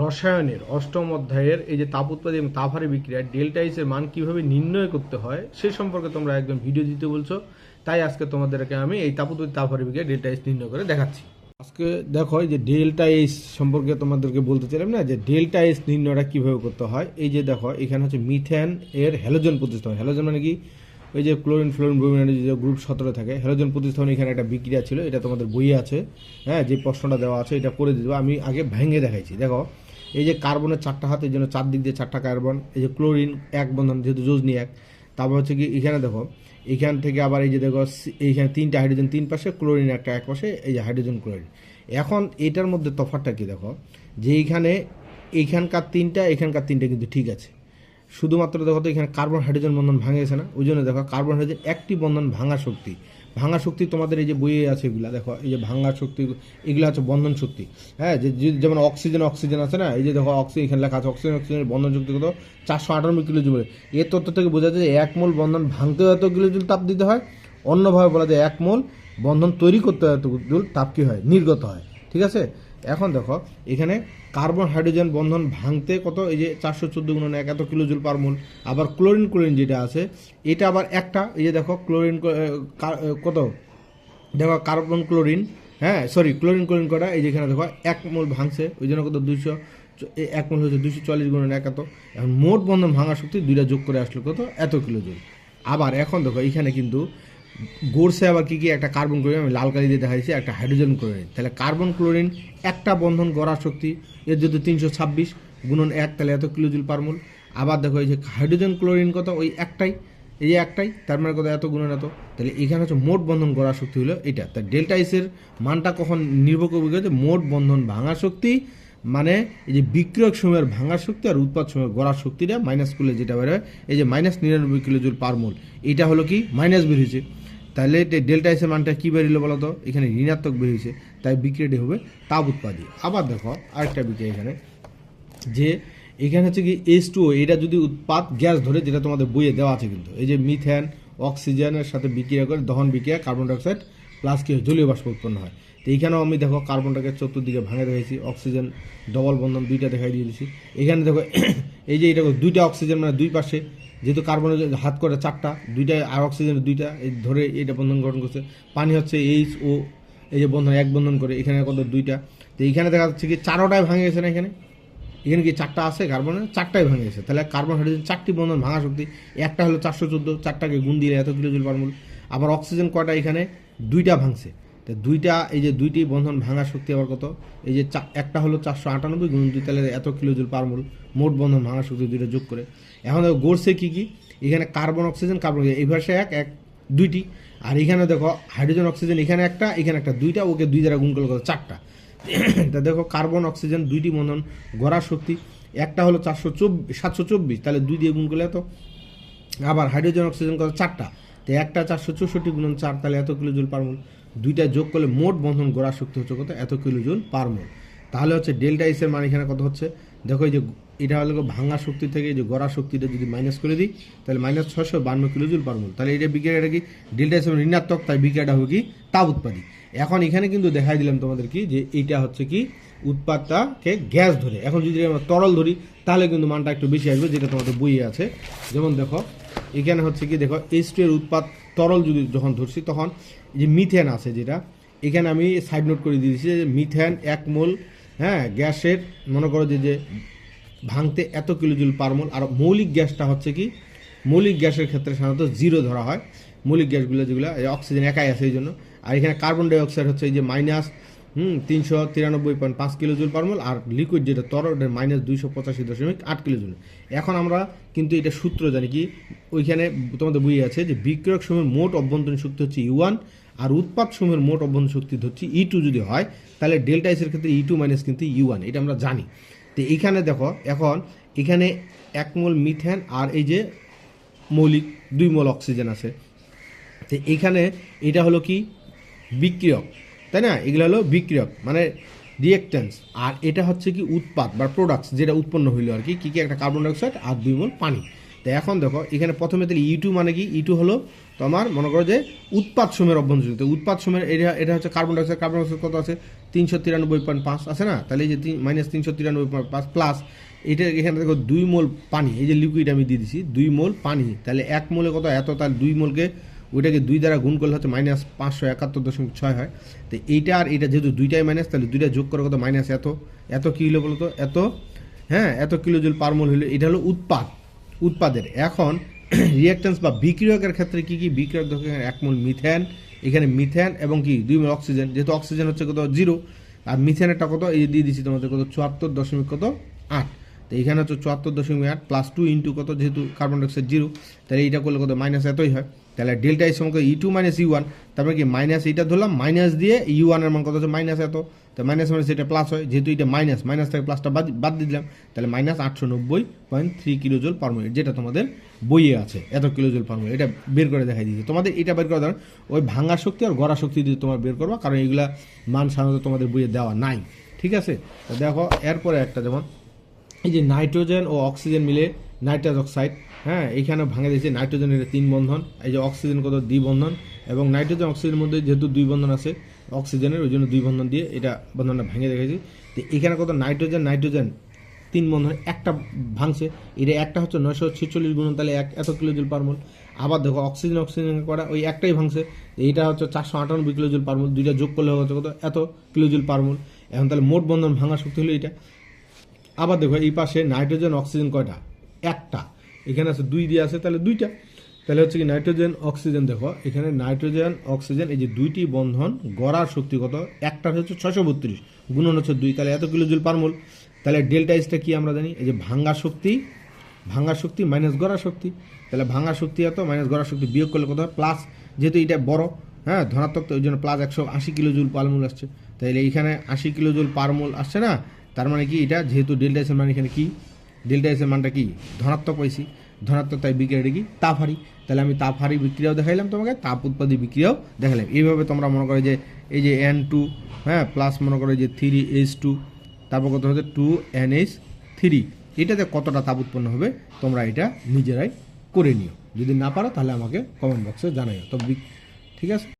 রসায়নের অষ্টম অধ্যায়ের এই যে তাপ উৎপাদন এবং তাপহারে বিক্রিয়া ডেল্টা এর মান কীভাবে নির্ণয় করতে হয়, সে সম্পর্কে তোমরা একদম ভিডিও দিতে বলছো। তাই আজকে তোমাদেরকে আমি এই তাপ উৎপাদন তাপহারে বিক্রিয়া ডেল্টা এস নির্ণয় করে দেখাচ্ছি। আজকে দেখো এই যে ডেল্টা এস সম্পর্কে তোমাদেরকে বলতে চাইলাম না, যে ডেল্টা এস নির্ণয়টা কীভাবে করতে হয়, এই যে দেখো, এখানে হচ্ছে মিথেন এর হ্যালোজেন প্রতিস্থাপন। হ্যালোজেন মানে কি? ওই যে ক্লোরিন ফ্লোরিন ব্রোমিন যে গ্রুপ সতেরো থাকে হ্যালোজেন প্রতিস্থাপন এখানে একটা বিক্রিয়া ছিল, এটা তোমাদের বইয়ে আছে। হ্যাঁ যে প্রশ্নটা দেওয়া আছে, এটা করে দিতে আমি আগে ভেঙে দেখাইছি। দেখো এই যে কার্বনের চারটা হাত, এই জন্য চার দিক দিয়ে চারটা কার্বন, এই যে ক্লোরিন এক বন্ধন, যেহেতু যোজনি এক। তারপর হচ্ছে কি এখানে দেখো, এখান থেকে আবার এই যে দেখো, এইখানে তিনটা হাইড্রোজেন তিন পাশে, ক্লোরিন একটা এক পাশে, এই যে হাইড্রোজেন ক্লোরিন এখন এটার মধ্যে তফাৎটা কি দেখো, যে এইখানে এইখানকার তিনটা, এখানকার তিনটা কিন্তু ঠিক আছে। শুধুমাত্র দেখো তো এখানে কার্বন হাইড্রোজেন বন্ধন ভাঙে গেছে না, ওই জন্য দেখো কার্বন হাইড্রোজেন একটি বন্ধন ভাঙা শক্তি। ভাঙা শক্তি তোমাদের এই যে বইয়ে আছে এগুলা, দেখো, এই যে ভাঙা শক্তি, এগুলো আছে বন্ধন শক্তি। হ্যাঁ যে যেমন অক্সিজেন অক্সিজেন আছে না, এই যে দেখো, অক্সিজেন এখানে লেখা আছে, অক্সিজেন অক্সিজেনের বন্ধন শক্তি কত? চারশো আটানব্বই কিলো জুল এর তথ্য থেকে বোঝা যায় যে এক মোল বন্ধন ভাঙতে এত কিলো জুল তাপ দিতে হয়। অন্যভাবে বলা যায় এক মোল বন্ধন তৈরি করতে এত জুল তাপ কি হয়? নির্গত হয়। ঠিক আছে? এখন দেখো, এখানে কার্বন হাইড্রোজেন বন্ধন ভাঙতে কত? এই যে চারশো চোদ্দ গুণ এক, এত কিলো জুল পার মোল। আবার ক্লোরিন ক্লোরিন যেটা আছে, এটা আবার একটা, এই যে দেখো, ক্লোরিন কত? দেখো, কার্বন ক্লোরিন হ্যাঁ সরি, ক্লোরিন ক্লোরিন করা এই যেখানে দেখো, এক মোল ভাঙছে, ওই জন্য কত? দুইশো এক মোল হচ্ছে দুইশো চল্লিশ গুণ এক, এত। এখন মোট বন্ধন ভাঙা শক্তি দুইটা যোগ করে আসলো কত? এত কিলো জুল আবার এখন দেখো, এখানে কিন্তু গোরসে আবার কি কি একটা কার্বন ক্লোরিন, আমি লাল কালি দিয়ে দেখাইছি, একটা হাইড্রোজেন ক্লোরিন তাহলে কার্বন ক্লোরিন একটা বন্ধন গড়ার শক্তি, এর যদি তিনশো ছাব্বিশ গুণন এক, তাহলে এত কিলোজুল পারমুল আবার দেখো এই যে হাইড্রোজেন ক্লোরিন কত ওই একটাই, এই যে একটাই, তার মানে কত এত গুণন এত? তাহলে এখানে হচ্ছে মোট বন্ধন গড়ার শক্তি হলো এটা। তাই ডেল্টা এসের মানটা কখন নির্ভর করবে যে মোট বন্ধন ভাঙার শক্তি মানে এই যে বিক্রয়ক সময়ের ভাঙার শক্তি আর উৎপাদ সময়ের গড়ার শক্তিটা মাইনাস করলে যেটা বেরোয় এই যে মাইনাস নিরানব্বই কিলোজুল পার মোল। এটা হলো কি? মাইনাস বেরিয়েছে তাহলে ডেল্টা এসের মানটা কী বেরিয়েলো বলো তো এখানে ঋণাত্মক বেরিয়েছে, তাই বিক্রিয়াটি হবে তাপ উৎপাদী। আবার দেখো, আরেকটা বিক্রিয়া এখানে, যে এখানে হচ্ছে কি এস টু এটা যদি উৎপাদ গ্যাস ধরে, যেটা তোমাদের বইয়ে দেওয়া আছে কিন্তু, এই যে মিথেন অক্সিজেনের সাথে বিক্রিয়া করে দহন বিক্রিয়া কার্বন ডাইঅক্সাইড প্লাস কি? জলীয় বাষ্প উৎপন্ন হয়। তো এখানেও আমি দেখো কার্বনটাকে চতুর্দিকে ভাঙে রেখেছি অক্সিজেন ডবল বন্ধন দুইটা দেখাই দিয়ে দিয়েছি এখানে দেখো, এই যে এটা দুইটা অক্সিজেন মানে দুই পাশে যেহেতু কার্বনের হাত করে চারটা দুইটা আর অক্সিজেন দুইটা, এই ধরে এটা বন্ধন গঠন করছে। পানি হচ্ছে এইচ ও এই যে বন্ধন, এক বন্ধন করে, এখানে কত? দুইটা। তো এইখানে দেখা যাচ্ছে কি চারোটায় ভাঙে গেছে না এখানে? এখানে কি চারটা আছে? কার্বনের চারটাই ভেঙে গেছে তাহলে কার্বন হাইড্রোজেন চারটি বন্ধন ভাঙা শক্তি, একটা হলো চারশো চোদ্দ, চারটাকে গুণ দিলে এত কিলো জুল পারমুল। আবার অক্সিজেন কয়টা এখানে? দুইটা ভাঙছে। তো দুইটা, এই যে দুইটি বন্ধন ভাঙা শক্তি আবার কত? এই যে একটা হলো চারশো আটানব্বই গুণ দুই তাহলে এত কিলো জুল পারমুল মোট বন্ধন ভাঙা শক্তি দুইটা যোগ করে। এখন দেখো গড়ছে কী কী? এখানে কার্বন, অক্সিজেন, কার্বন, এই ভাষে এক এক, দুইটি। আর এখানে দেখো, হাইড্রোজেন, অক্সিজেন, এখানে একটা এখানে একটা, দুইটা, ওকে দুই দ্বারা গুণ করলে কত? চারটা। তা দেখো, কার্বন, অক্সিজেন, দুইটি বন্ধন গড়ার শক্তি, একটা হলো চারশো চব্বিশ সাতশো চব্বিশ, তাহলে দুই দিয়ে গুণ করলে এত? আবার হাইড্রোজেন, অক্সিজেন কত? চারটা। তো একটা চারশো চৌষট্টি গুণন চার, তাহলে এত কিলোজুল পার মোল? দুইটা যোগ করলে মোট বন্ধন গড়ার শক্তি হচ্ছে কত? এত কিলোজুল পার মোল। তাহলে হচ্ছে ডেল্টা এসের মান এখানে কত হচ্ছে? দেখো এই যে এটা হলো ভাঙা শক্তি থেকে যে গড়া শক্তিটা যদি মাইনাস করে দিই, তাহলে মাইনাস ছশো বান্ন কিলোজুল পার মোল। তাহলে এটা বিক্রিয়াটা কি? ডেল্টা এসের ঋণাত্মক, তাই বিক্রিয়াটা হবে কি? তাপ উৎপাদী। এখন এখানে কিন্তু দেখাই দিলাম তোমাদের কি? যে এইটা হচ্ছে কি? উৎপাদটাকে গ্যাস ধরে। এখন যদি আমরা তরল ধরি, তাহলে কিন্তু মানটা একটু বেশি আসবে, যেটা তোমাদের বইয়ে আছে। যেমন দেখো, এখানে হচ্ছে কি? দেখো এইচ টু এর উৎপাদ তরল যদি যখন ধরছি, তখন যে মিথেন আছে যেটা, এখানে আমি সাইড নোট করে দিয়েছি যে মিথেন এক মোল হ্যাঁ গ্যাসের, মনে করো যে যে ভাঙতে এত কিলোজুল পার মোল, আর মৌলিক গ্যাসটা হচ্ছে কি, মৌলিক গ্যাসের ক্ষেত্রে সাধারণত জিরো ধরা হয়। মৌলিক গ্যাসগুলো যেগুলো অক্সিজেন একাই আছে এই জন্য। আর এখানে কার্বন ডাইঅক্সাইড হচ্ছে এই যে মাইনাস হুম, তিনশো তিরানব্বই পয়েন্ট পাঁচ কিলো জুল পার মোল আর লিকুইড যেটা তরল মাইনাস দুইশো পঁচাশি দশমিক আট কিলো জুল। এখন আমরা কিন্তু এটা সূত্র জানি কি, ওইখানে তোমাদের বই আছে যে বিক্রয়ক সময়ের মোট অভ্যন্তরীণ শক্তি হচ্ছে ইউ ওয়ান আর উৎপাদ সময়ের মোট অভ্যন্তরীণ শক্তি হচ্ছে ই টু যদি হয়, তাহলে ডেল্টা এসের ক্ষেত্রে ই টু মাইনাস কিন্তু ইউ ওয়ান এটা আমরা জানি। তো এইখানে দেখো, এখন এখানে এক মোল মিথেন আর এই যে মৌলিক, দুই মোল অক্সিজেন আছে। তো এইখানে এটা হলো কি, বিক্রিয়ক। তাই না? এগুলো হলো বিক্রিয়ক মানে রিয়েক্টেন্স আর এটা হচ্ছে কি উৎপাদ বা প্রোডাক্টস যেটা উৎপন্ন হইল আর কি, কী কী একটা কার্বন ডাইঅক্সাইড আর দুই মোল পানি। তো এখন দেখো, এখানে প্রথমে তাহলে ই টু মানে কি? ই টু হলো তোমার মনে করো যে উৎপাদ সময়ের অভ্যন্তরীণ। তো উৎপাদ সময়ের এটা এটা হচ্ছে কার্বন ডাইঅক্সাইড কার্বন ডাইঅক্সাইড কত আছে? তিনশো তিরানব্বই পয়েন্ট পাঁচ আছে না? তাহলে এই যে মাইনাস তিনশো তিরানব্বই পয়েন্ট পাঁচ প্লাস এটা এখানে দেখো দুই মোল পানি, এই যে লিকুইড আমি দিয়ে দিছি, দুই মোল পানি। তাহলে এক মোলে কত? এত, তাহলে দুই মোলকে ওইটাকে দুই দ্বারা গুণ করলে হচ্ছে মাইনাস পাঁচশো একাত্তর দশমিক ছয় হয়। তো এইটা আর এটা যেহেতু দুইটাই মাইনাস তাহলে দুইটা যোগ করে কত মাইনাস এত। এত কী হলো বলো তো এত হ্যাঁ এত কিলোজুল পার মোল হলো, এটা হলো উৎপাদ। উৎপাদের। এখন রিয়াক্টেন্স বা বিক্রিয়কের ক্ষেত্রে কি কি? বিক্রিয়ক এক মোল মিথেন এখানে মিথেন এবং কি? দুই মোল অক্সিজেন যেহেতু অক্সিজেন হচ্ছে কত? জিরো আর মিথেনেরটা কত? এই দিয়ে দিচ্ছি তোমাদের কত? চুয়াত্তর দশমিক কত? আট। তো এখানে হচ্ছে চুয়াত্তর দশমিক আট প্লাস টু ইন্টু কত? যেহেতু কার্বন ডাইঅক্সাইড জিরো তাহলে এইটা করলে কত? মাইনাস এতই হয়। তাহলে ডেল্টা এর সঙ্গে E two minus U one তারপরে কি মাইনাস এইটা ধরলাম মাইনাস দিয়ে ইউ ওয়ানের মান কত হচ্ছে? মাইনাস এত। তো মাইনাস মাইনাস এটা প্লাস হয়, যেহেতু এটা মাইনাস মাইনাস থেকে প্লাসটা বাদ বাদ দিলাম, তাহলে মাইনাস আটশো নব্বই point three kilojoule per minute যেটা তোমাদের বইয়ে আছে, এত কিলোজোল পার মিনিট এটা বের করে দেখাই দিয়েছে। তোমাদের এটা বের করে দেওয়ার ওই ভাঙা শক্তি আর গড়া শক্তি দিয়ে তোমার বের করবা, কারণ এগুলা মান সাধারণত তোমাদের বইয়ে দেওয়া নাই, ঠিক আছে? তো দেখো, এরপরে একটা যেমন এই যে নাইট্রোজেন ও অক্সিজেন মিলে নাইট্রাস অক্সাইড হ্যাঁ এইখানে ভাঙে দিয়েছে নাইট্রোজেনের তিন বন্ধন, এই যে অক্সিজেন কত, দ্বি বন্ধন, এবং নাইট্রোজেন অক্সিজেনের মধ্যে যেহেতু দুই বন্ধন আছে, অক্সিজেনের, ওই জন্য দুই বন্ধন দিয়ে এটা বন্ধনটা ভেঙে রেখেছি। তো এখানে কত, নাইট্রোজেন নাইট্রোজেন, তিন বন্ধন, একটা ভাঙছে। এটা একটা হচ্ছে নয়শো ছেচল্লিশ গুণ তাহলে এক, এত কিলোজুল পার মোল। আবার দেখো, অক্সিজেন অক্সিজেন করা, ওই একটাই ভাঙছে। এইটা হচ্ছে চারশো আটানব্বই কিলোজুল পার মোল, দুইটা যোগ করলে হচ্ছে কত, এত কিলোজুল পার মোল। এখন তাহলে মোট বন্ধন ভাঙা শক্তি হলো এটা আবার দেখো, এই পাশে নাইট্রোজেন, অক্সিজেন কয়টা? একটা। এখানে আছে দুই দিয়ে আছে, তাহলে দুইটা। তাহলে হচ্ছে কি নাইট্রোজেন, অক্সিজেন দেখো, এখানে নাইট্রোজেন, অক্সিজেন, এই যে দুইটি বন্ধন গড়ার শক্তি কত? একটার হচ্ছে ছশো বত্রিশ, গুণন হচ্ছে দুই, তাহলে এত কিলোজুল পার মোল। তাহলে ডেল্টা ইসটা কি আমরা জানি? এই যে ভাঙ্গা শক্তি ভাঙ্গা শক্তি মাইনাস গড়া শক্তি। তাহলে ভাঙ্গা শক্তি এত, মাইনাস গড়া শক্তি বিয়োগ করলে কত প্লাস, যেহেতু এটা বড় হ্যাঁ ধনাত্মক, তো ওই জন্য প্লাস একশো আশি কিলোজুল পার মোল আসছে। তাহলে এইখানে আশি কিলোজুল পার মোল আসছে না? তার মানে কি এটা? যেহেতু ডেল্টা এসের মানে এখানে কি? ডেল্টা এসের মানটা কি? ধনাত্মক পাইছি। ধনাত্মক তাই বিক্রিয়াটা কি? তাপ হারি তাহলে আমি তাপ হারি বিক্রিয়াও দেখাইলাম তোমাকে, তাপ উৎপাদী বিক্রিয়াও দেখালাম এইভাবে তোমরা মনে করো যে এই যে এন টু হ্যাঁ প্লাস মনে করো যে থ্রি এইচ টু তারপর কত হচ্ছে? টু এন এইচ থ্রি এটাতে কতটা তাপ উৎপন্ন হবে তোমরা এটা নিজেরাই করে নিও। যদি না পারো তাহলে আমাকে কমেন্ট বক্সে জানাইও। তো ঠিক আছে?